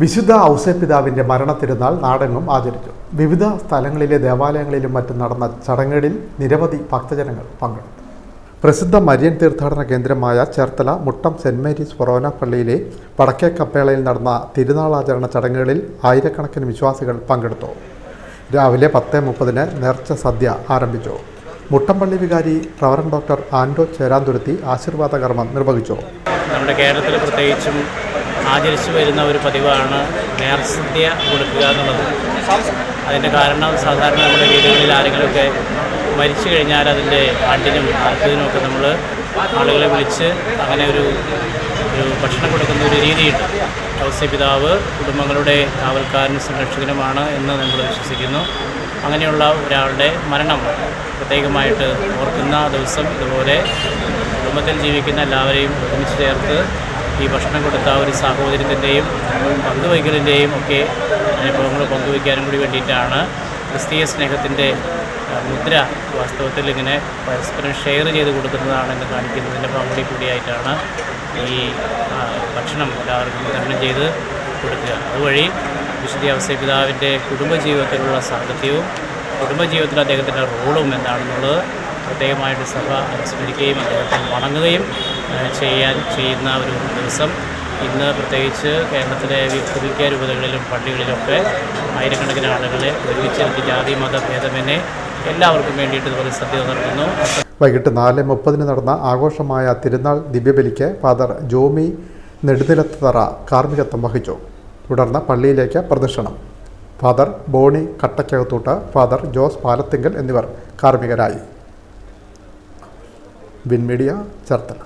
വിശുദ്ധ ഔസേപിതാവിന്റെ മരണത്തിരുന്നാൾ നാടെങ്ങും ആചരിച്ചു. വിവിധ സ്ഥലങ്ങളിലെ ദേവാലയങ്ങളിലും മറ്റും നടന്ന ചടങ്ങുകളിൽ നിരവധി ഭക്തജനങ്ങൾ പങ്കെടുത്തു. പ്രസിദ്ധ മരിയൻ തീർത്ഥാടന കേന്ദ്രമായ Cherthala Muttom saint Mary's forane പള്ളിയിലെ വടക്കേ കപ്പേളയിൽ നടന്ന തിരുനാളാചരണ ചടങ്ങുകളിൽ ആയിരക്കണക്കിന് വിശ്വാസികൾ പങ്കെടുത്തു. രാവിലെ പത്ത് മുപ്പതിന് നേർച്ച സദ്യ ആരംഭിച്ചു. മുട്ടംപള്ളി വികാരി റവറൻ ഡോക്ടർ ആൻഡോ ചേരാന്തുരുത്തി ആശീർവാദ കർമ്മം നിർവഹിച്ചു. നമ്മുടെ കേരളത്തിൽ പ്രത്യേകിച്ചും ആചരിച്ചു വരുന്ന ഒരു പതിവാണ് നേർസദ്യ കൊടുക്കുക എന്നുള്ളത്. അതിന്റെ കാരണം സാധാരണ നമ്മുടെ വീടുകളിൽ ആരെങ്കിലുമൊക്കെ മരിച്ചു കഴിഞ്ഞാൽ അതിന്റെ ആണ്ടിനും അർപ്പത്തിനും ഒക്കെ നമ്മൾ ആളുകളെ വിളിച്ച് അങ്ങനെ ഒരു ഒരു ഭക്ഷണം കൊടുക്കുന്ന ഒരു രീതിയുണ്ട്. ഔസ്യപിതാവ് കുടുംബങ്ങളുടെ കാവൽക്കാരനും സംരക്ഷകനുമാണ് എന്ന് നമ്മൾ വിശ്വസിക്കുന്നു. അങ്ങനെയുള്ള ഒരാളുടെ മരണം പ്രത്യേകമായിട്ട് ഓർക്കുന്ന ദിവസം ഇതുപോലെ കുടുംബത്തിൽ ജീവിക്കുന്ന എല്ലാവരെയും ഒരുമിച്ച് ചേർത്ത് ഈ ഭക്ഷണം കൊടുത്ത ഒരു സാഹോദര്യത്തിന്റെയും പങ്കുവയ്ക്കലിന്റെയും ഒക്കെ അനുഭവങ്ങൾ പങ്കുവയ്ക്കാനും കൂടി വേണ്ടിയിട്ടാണ് ക്രിസ്തീയ സ്നേഹത്തിന്റെ മുദ്ര വാസ്തവത്തിൽ ഇങ്ങനെ പരസ്പരം ഷെയർ ചെയ്ത് കൊടുക്കുന്നതാണെന്ന് കാണിക്കുന്നതിന്റെ പങ്കുടി കൂടിയായിട്ടാണ് ഈ ഭക്ഷണം എല്ലാവർക്കും വിതരണം ചെയ്ത് കൊടുക്കുക. അതുവഴി വിശുദ്ധ അവസ്ഥ പിതാവിന്റെ കുടുംബജീവിതത്തിലുള്ള സാഹിത്യവും കുടുംബജീവിതത്തിൽ അദ്ദേഹത്തിന്റെ റോളും എന്താണെന്നുള്ളത് പ്രത്യേകമായിട്ട് സഭ അനുസ്മരിക്കുകയും അദ്ദേഹത്തെ വണങ്ങുകയും ചെയ്യാൻ ചെയ്യുന്ന ഒരു ദിവസം. ഇന്ന് പ്രത്യേകിച്ച് കേരളത്തിലെ പുതുക്കിയ രൂപതകളിലും പള്ളികളിലൊക്കെ ആയിരക്കണക്കിന് ആളുകളെ ഒരുമിച്ച് ജാതി മത ഭേദമെന്നെ എല്ലാവർക്കും വേണ്ടിയിട്ട് ഇതുപോലെ സദ്യ നടത്തുന്നു വൈകിട്ട് നാല് മുപ്പതിന് നടന്ന ആഘോഷമായ തിരുനാൾ ദിവ്യബലിക്ക് ഫാദർ ജോമി നെടുനിലത്തറ കാർമ്മികത്വം വഹിച്ചു. തുടർന്ന് പള്ളിയിലേക്ക് പ്രദർശനം ഫാദർ ബോണി കട്ടക്കകത്തൂട്ട് ഫാദർ ജോസ് പാലത്തിങ്കൽ എന്നിവർ കാർമ്മികരായി. വിൻമീഡിയ ചേർത്തല.